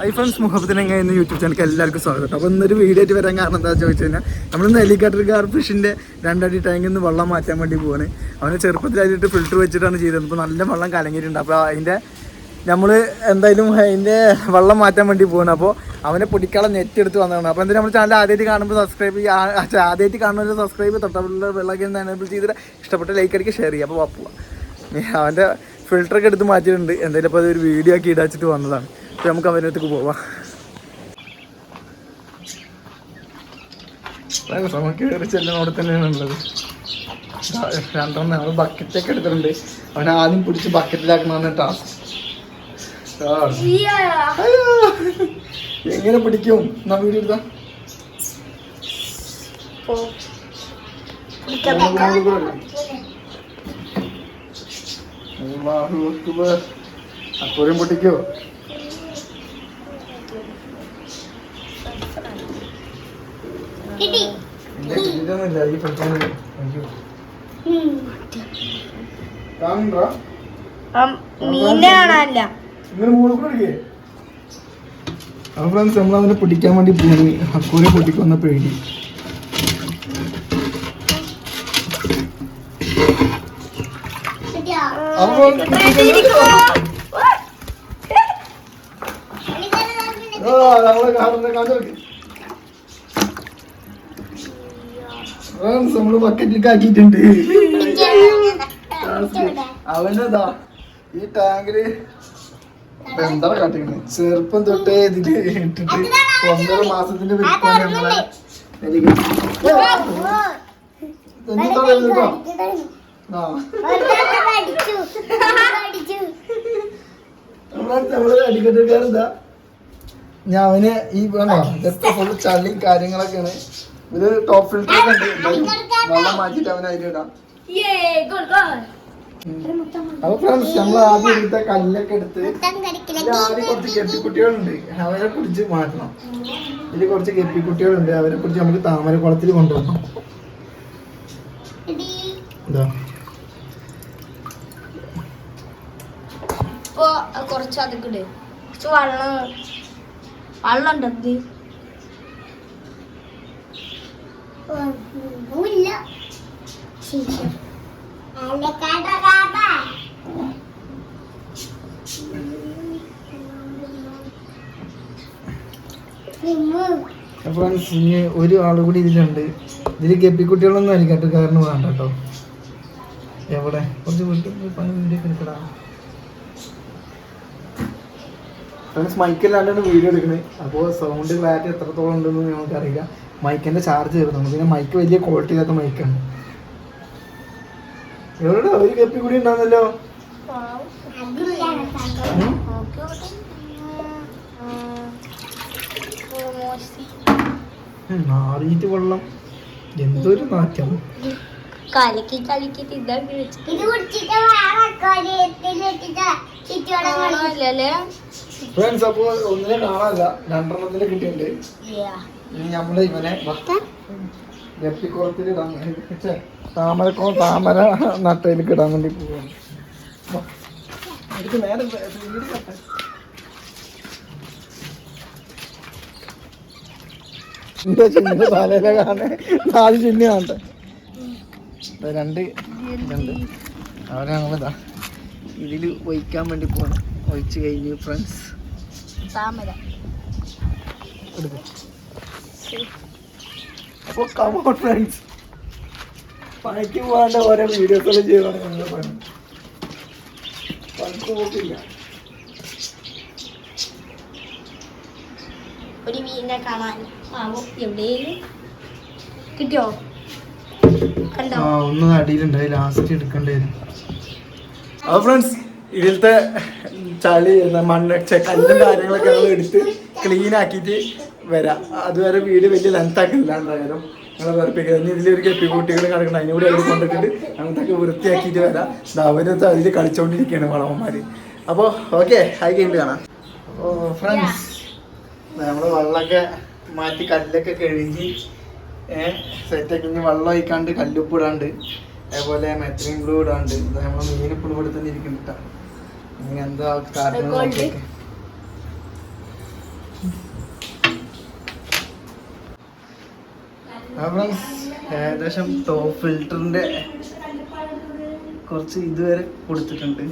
I friends മുഹബത്തിനെങ്ങനെ എന്ന YouTube ചാനലിൽ എല്ലാവർക്കും സ്വാഗതം. അപ്പോൾ ഇന്നൊരു വീഡിയോ ആയിട്ട് വരാൻ കാരണം എന്താ ചോദിച്ചു കഴിഞ്ഞാൽ നമ്മൾ ഹെലികോപ്റ്റർ കാർ ഫിഷിന്റെ രണ്ടടി ടാങ്കിൽ നിന്ന് വെള്ളം മാറ്റാൻ വേണ്ടി പോവാണ്. അവന് ചെറുപ്പത്തിലായിട്ട് ഫിൽറ്റർ വെച്ചിട്ടാണ് ചെയ്തത്. അപ്പോൾ നല്ല വെള്ളം കലങ്ങിയിട്ടുണ്ട്. അപ്പോൾ അതിന്റെ നമ്മൾ എന്തായാലും അതിന്റെ വെള്ളം മാറ്റാൻ വേണ്ടി പോവാണ്. അപ്പോൾ അവനെ പൊടിക്കാളെ നെറ്റ് എടുത്ത് വന്നതാണ്. അപ്പോൾ എന്തായാലും നമ്മൾ ചാനൽ ആദ്യമായിട്ട് കാണുമ്പോൾ സബ്സ്ക്രൈബ് ചെയ്യുക ആദ്യമായിട്ട് കാണുന്നവർ സബ്സ്ക്രൈബ് തൊട്ടപ്പുള്ള വെള്ളമൊക്കെ എനേബിൾ ചെയ്തിട്ട് ഇഷ്ടപ്പെട്ട ലൈക്ക് അടിക്കുക ഷെയർ ചെയ്യുക അപ്പോൾ പോവാം. അവന്റെ ഫിൽറ്ററൊക്കെ എടുത്ത് മാറ്റിയിട്ടുണ്ട്. എന്തായാലും അപ്പോൾ അതൊരു വീഡിയോ ആക്കി ഇടാച്ചിട്ട് വന്നതാണ്. അപ്പോൾ നമുക്ക് അവന്റെ അടുത്തേക്ക് പോവാം. നമുക്ക് കയറി ചെല്ലുന്നവിടെ തന്നെയാണ് ഉള്ളത്. രണ്ടെണ്ണം നമ്മൾ ബക്കറ്റൊക്കെ എടുത്തിട്ടുണ്ട്. അവൻ ആദ്യം പിടിച്ച് ബക്കറ്റിലാക്കണമെന്ന് ടാസ്ക് എങ്ങനെ പിടിക്കും? എന്നാ വീഡിയോ എടുത്താ. അപ്പോഴും പൊട്ടിക്കോ? കിട്ടിയിട്ടൊന്നുമില്ല. ഈ പൊട്ടിക്കുന്നത്. അയ്യോ. കാണുന്നുണ്ടോ? മീനെ കാണാനില്ല ഇങ്ങനെ മുകളിൽ കൂടെ ഇരിക്കേ? അപ്പൊ ഫ്രണ്ട്സ് നമ്മൾ അവനെ പിടിക്കാൻ വേണ്ടി പോയി അക്കൂരെ പൊട്ടിക്കൊന്ന പേടി നമ്മളെ കാണുന്ന കാണിച്ചു നമ്മൾ ബക്കറ്റിലേക്ക് ആക്കിയിട്ടുണ്ട്. അവനതാ. ഈ ടാങ്കിൽ എന്താ കാട്ടിക്കണേ? ചെറുപ്പം തൊട്ടേ ഇതിൽ ഇട്ടിട്ട് ഒന്നര മാസത്തിന്റെ അടിക്കട്ടുകാരെന്താ ഞാൻ അവന് ഈ വേണോ? ഇതൊക്കെ ഫുള്ള് ചളിയും കാര്യങ്ങളൊക്കെയാണ്. ഇത് ടോപ്പ് ഫിൽറ്റർ ഒക്കെ ഉണ്ട്. വെള്ളം മാറ്റിട്ട് അവന് അതിലിടാം അപ്പൊ ഫ്രണ്ട്സ് നമ്മൾ ആദ്യം എടുത്ത കല്ലൊക്കെ എടുത്ത് ആദ്യം കുറച്ച് ഗപ്പിക്കുട്ടികളുണ്ട് അവരെ കുറിച്ച് മാറ്റണം. ഇതിൽ കുറച്ച് കെപ്പിക്കുട്ടികളുണ്ട് അവരെ കുറിച്ച് നമുക്ക് താമര കുളത്തിൽ കൊണ്ടുപോകണം എന്താ കുറച്ച് അതൊക്കെ വെള്ളം വെള്ളം ഫ്രണ്ട്സ് ഇനി ഒരു ആൾ കൂടി ഇതിലുണ്ട്. ഇതിൽ ഗപ്പിക്കുട്ടികളൊന്നും ആയിരിക്കട്ടെ കാരണം വേണ്ട കേട്ടോ. എവിടെ? കുറച്ച് വീട്ടിൽ പണി വീഡിയോ എടുക്കടാ. ഫ്രണ്ട്സ് മൈക്കില്ലാണ്ടാണ് വീഡിയോ എടുക്കുന്നത് അപ്പോൾ സൗണ്ട് ക്ലാരിറ്റി എത്രത്തോളം ഉണ്ടെന്ന് നമുക്കറിയില്ല മൈക്കിന്റെ ചാർജ് തീർന്നു പിന്നെ മൈക്ക് വലിയ ക്വാളിറ്റി ഇല്ലാത്ത മൈക്കാണ്. എവിടെ ഒരു കപ്പി കൂടി ഉണ്ടാകുന്നല്ലോ മാറിയിട്ട് കൊള്ളാം. എന്തൊരു മാറ്റം കലക്കി കലക്കി ഫ്രണ്ട്സ് അപ്പോൾ ഒന്നിനെ കാണാനില്ല. രണ്ടെണ്ണത്തിന് കിട്ടിയിട്ടുണ്ട്. ഇനി നമ്മൾ ഇവനെ ഗപ്പിക്കുളത്തിൽ ഇടാൻ താമരക്കോ താമര നട്ടയിലേക്ക് ഇടാൻ വേണ്ടി പോവാണ്. ഇതിൽ നേരെ വേ- വീട് കട്ടെ. എന്റെ ചിന്നിന്റെ തലയില കാണേ നാല് കാണട്ടെ. രണ്ട് ഇതുണ്ട് അവരെ ഞങ്ങളിതാ ഇതിൽ ഒഴിക്കാൻ വേണ്ടി പോകണം ഒഴിച്ച് കഴിഞ്ഞു ഫ്രണ്ട്സ് താമര. എടുക്കും. അപ്പോൾ കമോൺ ഫ്രണ്ട്സ് പണിക്ക് പോകാണ്ട് ഓരോ വീഡിയോസൊക്കെ ചെയ്യണം ഞങ്ങൾ പണി. പണിക്ക് പോക്കില്ല. ഒരു മീനിനെ കാണാൻ. എവിടെയും കിട്ടിയോ? കണ്ടോ? ആ ഒന്ന് ലാസ്റ്റ് എടുക്കണ്ടായിരുന്നു അപ്പോൾ ഫ്രണ്ട്സ് ഇതിലത്തെ ചളി മണ്ണ് കല്ലും കാര്യങ്ങളൊക്കെ നമ്മൾ എടുത്ത് ക്ലീൻ ആക്കിയിട്ട് വരാം. അതുവരെ വീട് വലിയ ലെങ്ത് ആക്കില്ല എന്തായാലും. ഞങ്ങൾ വെറുപ്പിക്കുക ഇനി ഇതിലൊരു കെപ്പി കുട്ടികൾ കിടക്കണം. അതിന് കൂടി അവർ കൊണ്ടിട്ടുണ്ട് അങ്ങനത്തൊക്കെ വൃത്തിയാക്കിയിട്ട് വരാം. അവരത്തെ അതിൽ കളിച്ചുകൊണ്ടിരിക്കുകയാണ് വളവന്മാർ അപ്പോൾ ഓക്കെ ഹൈ കഴിഞ്ഞിട്ട് കാണാം. അപ്പോൾ ഫ്രണ്ട്സ് നമ്മൾ വെള്ളമൊക്കെ മാറ്റി കല്ലൊക്കെ കഴുകി സെറ്റാക്കി ഇനി വെള്ളം ഒഴിക്കാണ്ട് കല്ലുപ്പ് ഇടാണ്ട് അതേപോലെ മെത്തലിൻ ബ്ലൂ ഇടാണ്ട് നമ്മൾ മീൻ ഇപ്പോഴും ഇവിടെ തന്നെ ഇരിക്കുന്നുണ്ട് ഇനി എന്താ കാരണം ഫ്രണ്ട്സ് ഏകദേശം ടോപ്പ് ഫിൽറ്ററിന്റെ കുറച്ച് ഇതുവരെ കൊടുത്തിട്ടുണ്ട്.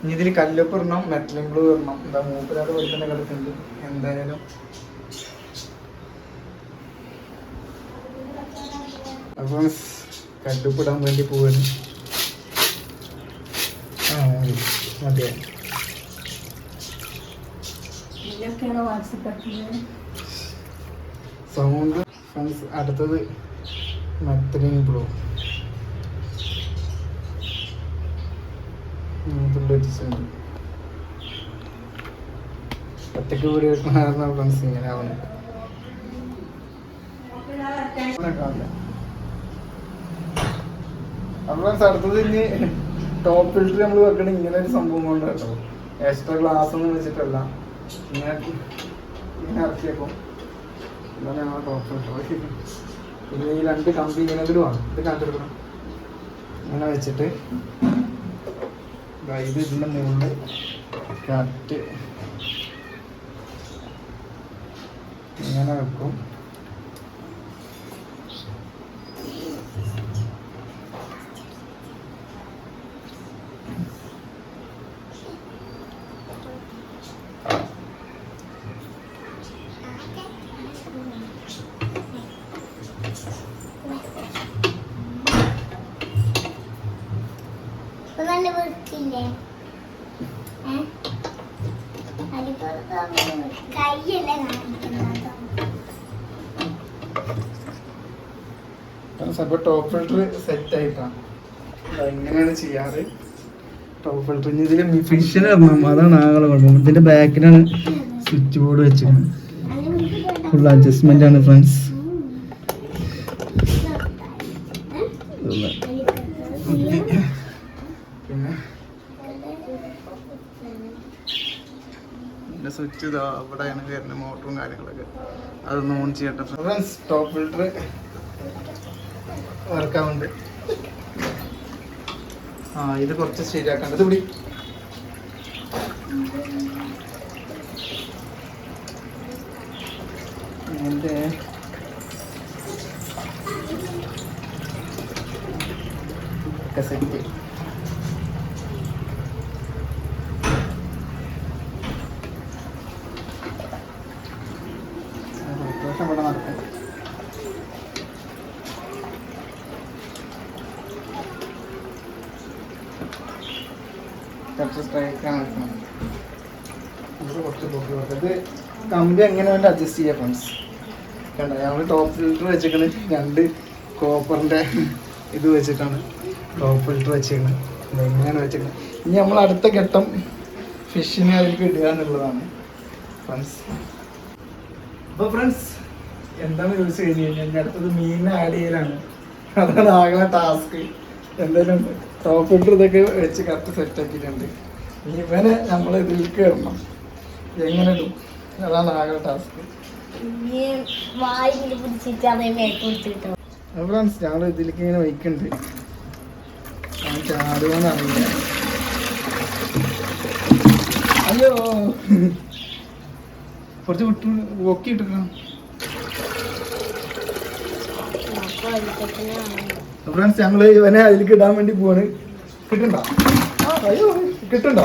ഇനി ഇതിൽ കല്ലപ്പ് ഇടണം മെറ്റലും ബ്ലൂ ഇടണം. എന്താ മൂപ്പിലാതെ പഠിക്കുന്ന കിടക്കുന്നുണ്ട് എന്തായാലും അപ്പം കല്ലുപ്പ് ഇടാൻ വേണ്ടി പോവാണ്. ആ മതി മതിയായി ഇതിലൊക്കെയാണ് വാട്സപ്പ് സൗണ്ട് ഫ്രണ്ട്സ് അടുത്തത് മെത്തലിൻ ബ്ലൂ ഒറ്റയ്ക്ക് വീട് വെക്കുന്ന ഫ്രണ്ട്സ് ഇങ്ങനെ ഫ്രണ്ട്സ് അടുത്തത് ഇനി ടോപ്പ് ഫിൽറ്റർ നമ്മൾ വെക്കണ ഇങ്ങനെ ഒരു സംഭവം കൊണ്ട് എക്സ്ട്രാ ഗ്ലാസ് ഒന്നും വെച്ചിട്ടല്ല. ഇങ്ങനെ ഇങ്ങനെ ഇറക്കിയേക്കും. ഇതാണ് ഞങ്ങളെ ഫിൽറ്റർ പിന്നെ ഈ രണ്ട് കമ്പി ഇങ്ങനെ ഇടുവാണ് ഇത് കാണിച്ചെടുക്കണം ഇങ്ങനെ വെച്ചിട്ട് ഇത് ഇതിന്റെ മുകളിൽ കാറ്റ് ഇങ്ങനെ വെക്കും. അപ്പോൾ ടോപ്പ് ഫിൽറ്റർ സെറ്റ് ആയിട്ടാണ്. എങ്ങനെയാണ് ചെയ്യാറ്. ടോപ്പ് ഫിൽറ്റർ ഇതിൽ ഫിഷൻ ഇറങ്ങണം അതാണ് ആകെ കുഴപ്പം ഇതിന്റെ ബാക്കിലാണ് സ്വിച്ച് ബോർഡ് വെച്ചിരിക്കുന്നത്. ഫുൾ അഡ്ജസ്റ്റ്മെന്റ് ആണ് ഫ്രണ്ട്സ് പിന്നെ? സ്വിച്ച് ഇതാ. അവിടെയാണ് വരുന്നത് മോട്ടറും കാര്യങ്ങളൊക്കെ. അതൊന്ന് ഓൺ ചെയ്യട്ടെ ഫ്രണ്ട്സ് ടോപ്പ് ഫിൽറ്റർ വർക്കാവുന്നുണ്ട് ആ ഇത് കുറച്ച് ശരിയാക്കേണ്ടത് പിടി. എന്റെ സെറ്റ് ഇത് കുറച്ച് പൊക്കി കൊടുക്കുക കമ്പി എങ്ങനെ വേണ്ട അഡ്ജസ്റ്റ് ചെയ്യാം ഫ്രണ്ട്സ് കണ്ട? ഞങ്ങൾ ടോപ്പ് ഫിൽറ്റർ വെച്ചേക്കണ്. രണ്ട് കോപ്പറിന്റെ ഇത് വെച്ചിട്ടാണ് ടോപ്പ് ഫിൽറ്റർ വെച്ചേക്കണത് എങ്ങനെയാണ് വെച്ചേക്കണത് ഇനി നമ്മൾ അടുത്ത ഘട്ടം ഫിഷിനെ അതിലേക്ക് ഇടുക എന്നുള്ളതാണ്. ഫ്രണ്ട്സ് അപ്പോൾ ഫ്രണ്ട്സ് എന്താണ് ചോദിച്ചു കഴിഞ്ഞ് കഴിഞ്ഞാൽ അടുത്തത് മീനിനെ ആഡ് ചെയ്യലാണ്. അതാണ് ആകെ ടാസ്ക് എന്തായാലും ടോപ്പ് ഫിൽറ്റർ ഇതൊക്കെ വെച്ച് കറക്റ്റ് സെറ്റ് ആക്കിയിട്ടുണ്ട്. ഇനി ഇവനെ നമ്മൾ ഇതിൽ കയറണം എങ്ങനെ ഇടും? അതാണ് ആകെ ടാസ്ക് ഫ്രണ്ട്സ് ഞങ്ങൾ ഇതിലേക്ക് ഇങ്ങനെ വയ്ക്കുന്നുണ്ട് അവൻ ചാടുമെന്ന് അറിയില്ല. അയ്യോ. കുറച്ച് വിട്ടു പൊക്കി ഇട്ടിക്കണം. ഫ്രണ്ട്സ് ഞങ്ങൾ ഇവനെ അതിലേക്ക് ഇടാൻ വേണ്ടി പോവാണ്. കിട്ടണ്ടോ. അയ്യോ. കിട്ടണ്ടോ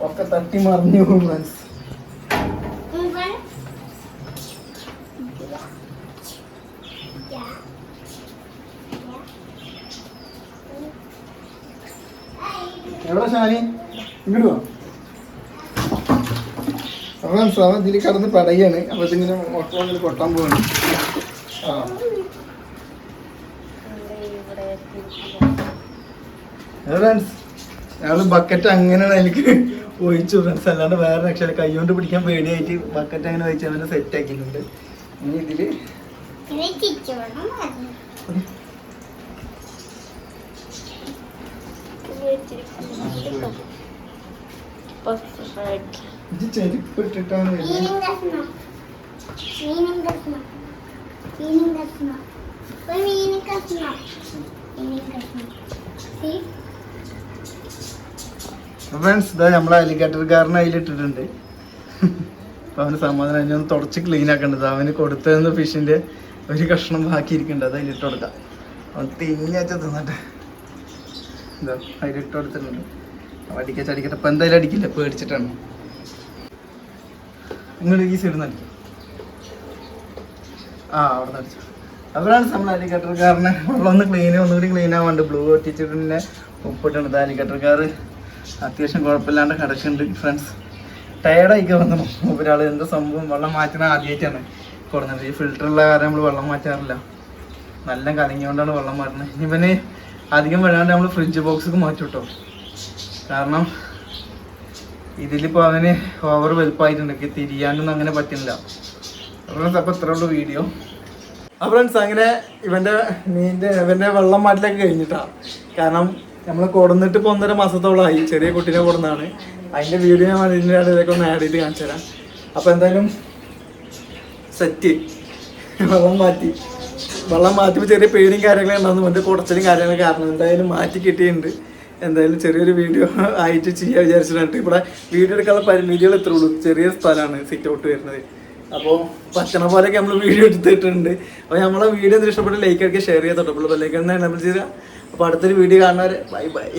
ഒക്കെ തട്ടി മറിഞ്ഞു പോകും എവിടെ ഷാനി? ഇങ്ങോട്ട് ഫ്രണ്ട്സ് അവൻ ഇതിൽ കടന്ന് പടയാണ്. അപ്പൊ ഇതിങ്ങനെ മൊത്തം കൊട്ടാൻ പോവാണ്. ആ. ഫ്രണ്ട്സ് ഞങ്ങൾ ബക്കറ്റ് അങ്ങനെയാണ് എനിക്ക് ഒഴിച്ചു ഫ്രണ്ട്സ് അല്ലാണ്ട് വേറെ രക്ഷയില്ല. കൈകൊണ്ട് പിടിക്കാൻ പേടിയായിട്ട് ബക്കറ്റ് അങ്ങനെ ഒഴിച്ച് അവനെ സെറ്റ് ആക്കിയിട്ടുണ്ട്. ഇനി ഇതിൽ പറഞ്ഞു ഇത് ചെരുപ്പ് ഇട്ടിട്ടാണ്? ഫ്രണ്ട്സ് ഇതാ നമ്മളെ അലിഗേറ്റർക്കാരനെ അതിലിട്ടിട്ടുണ്ട് അപ്പൊ അവന് സമാധാനം അതിനൊന്ന് ഒന്ന് തുടച്ച് ക്ലീൻ ആക്കേണ്ടത്. അവന് കൊടുത്തതെന്ന് ഫിഷിന്റെ ഒരു കഷ്ണം ബാക്കി അത് അതിലിട്ട് കൊടുക്കാം. അവൻ തിങ്ങിയാച്ച തിന്നട്ടെ ഇതാ അതിലിട്ട് കൊടുത്തിട്ടുണ്ട്. അവൻ അടിക്കച്ച അടിക്കട്ടെ ഇപ്പൊ എന്തായാലും അടിക്കില്ല. പേടിച്ചിട്ടാണ്. നിങ്ങൾ ഈ സൈഡിൽ നിന്ന് അടിക്കും ആ അവിടെ നിന്ന് അടിച്ചു അപ്പോഴാണ് നമ്മൾ വെള്ളം ഒന്ന് ക്ലീൻ ഒന്നുകൂടി ക്ലീൻ ആവാണ്ട് ബ്ലൂ ഒട്ടിച്ചിട്ട് പിന്നെ ഉപ്പിട്ടുണ്ട് അലിഗേറ്റർക്കാർ അത്യാവശ്യം കുഴപ്പമില്ലാണ്ട് കിടക്കുന്നുണ്ട് ഫ്രണ്ട്സ് ടയർഡായിക്കാൻ വന്നു ഒരാൾ എന്താ സംഭവം? വെള്ളം മാറ്റണ ആദ്യമായിട്ടാണ് കൊടുക്കുന്നത് ഈ ഫിൽറ്ററുള്ള കാരണം നമ്മൾ വെള്ളം മാറ്റാറില്ല. നല്ല കലങ്ങിയോണ്ടാണ് വെള്ളം മാറ്റുന്നത്. ഇവന് അധികം വെള്ളാണ്ട് നമ്മൾ ഫ്രിഡ്ജ് ബോക്സ് മാറ്റും കേട്ടോ കാരണം ഇതിലിപ്പോൾ അവന് ഓവർ വലുപ്പമായിട്ടുണ്ട് തിരിയാനൊന്നും അങ്ങനെ പറ്റുന്നില്ല. ഫ്രണ്ട്സ് അപ്പോൾ ഇത്ര ഉള്ളൂ വീഡിയോ ആ ഫ്രണ്ട്സ് അങ്ങനെ ഇവന്റെ മീനിന്റെ ഇവന്റെ വെള്ളം മാറ്റിലൊക്കെ കഴിഞ്ഞിട്ടാ. കാരണം നമ്മൾ കൊടുന്നിട്ട് ഇപ്പോൾ ഒന്നര മാസത്തോളമായി ചെറിയ കുട്ടീനെ കൊടുന്നതാണ് അതിന്റെ വീഡിയോ ഞാൻ അതിന്റെ ഇടയിലേക്ക് ഒന്ന് ആഡ് ചെയ്ത് കാണിച്ചു തരാം. അപ്പോൾ എന്തായാലും സെറ്റ് വെള്ളം മാറ്റി. വെള്ളം മാറ്റിയപ്പോൾ ചെറിയ പേടിയും കാര്യങ്ങളും ഉണ്ടാകുന്നു മറ്റേ കുറച്ചിലും കാര്യങ്ങളൊക്കെ കാരണം എന്തായാലും മാറ്റി കിട്ടിയിട്ടുണ്ട്. എന്തായാലും ചെറിയൊരു വീഡിയോ ആയിട്ട് ചെയ്യാൻ വിചാരിച്ചിട്ടുണ്ട്. ഇവിടെ വീഡിയോ എടുക്കാനുള്ള പരിമിതികൾ ഇത്രേ ഉള്ളൂ. ചെറിയ സ്ഥലമാണ് സിറ്റ് ഔട്ട് വരുന്നത്. അപ്പോൾ പറ്റണ പോലെയൊക്കെ നമ്മൾ വീഡിയോ എടുത്തിട്ടുണ്ട്. അപ്പോൾ നമ്മളെ വീഡിയോ ഇഷ്ടപ്പെട്ട് ലൈക്ക് ആക്കി ഷെയർ ചെയ്തോട്ടോ അപ്പോൾ ബെല്ലൈക്കൺ നമ്മൾ ചെയ്താൽ അപ്പോൾ അടുത്തൊരു വീഡിയോ കാണുന്നവരെ ബൈ ബൈ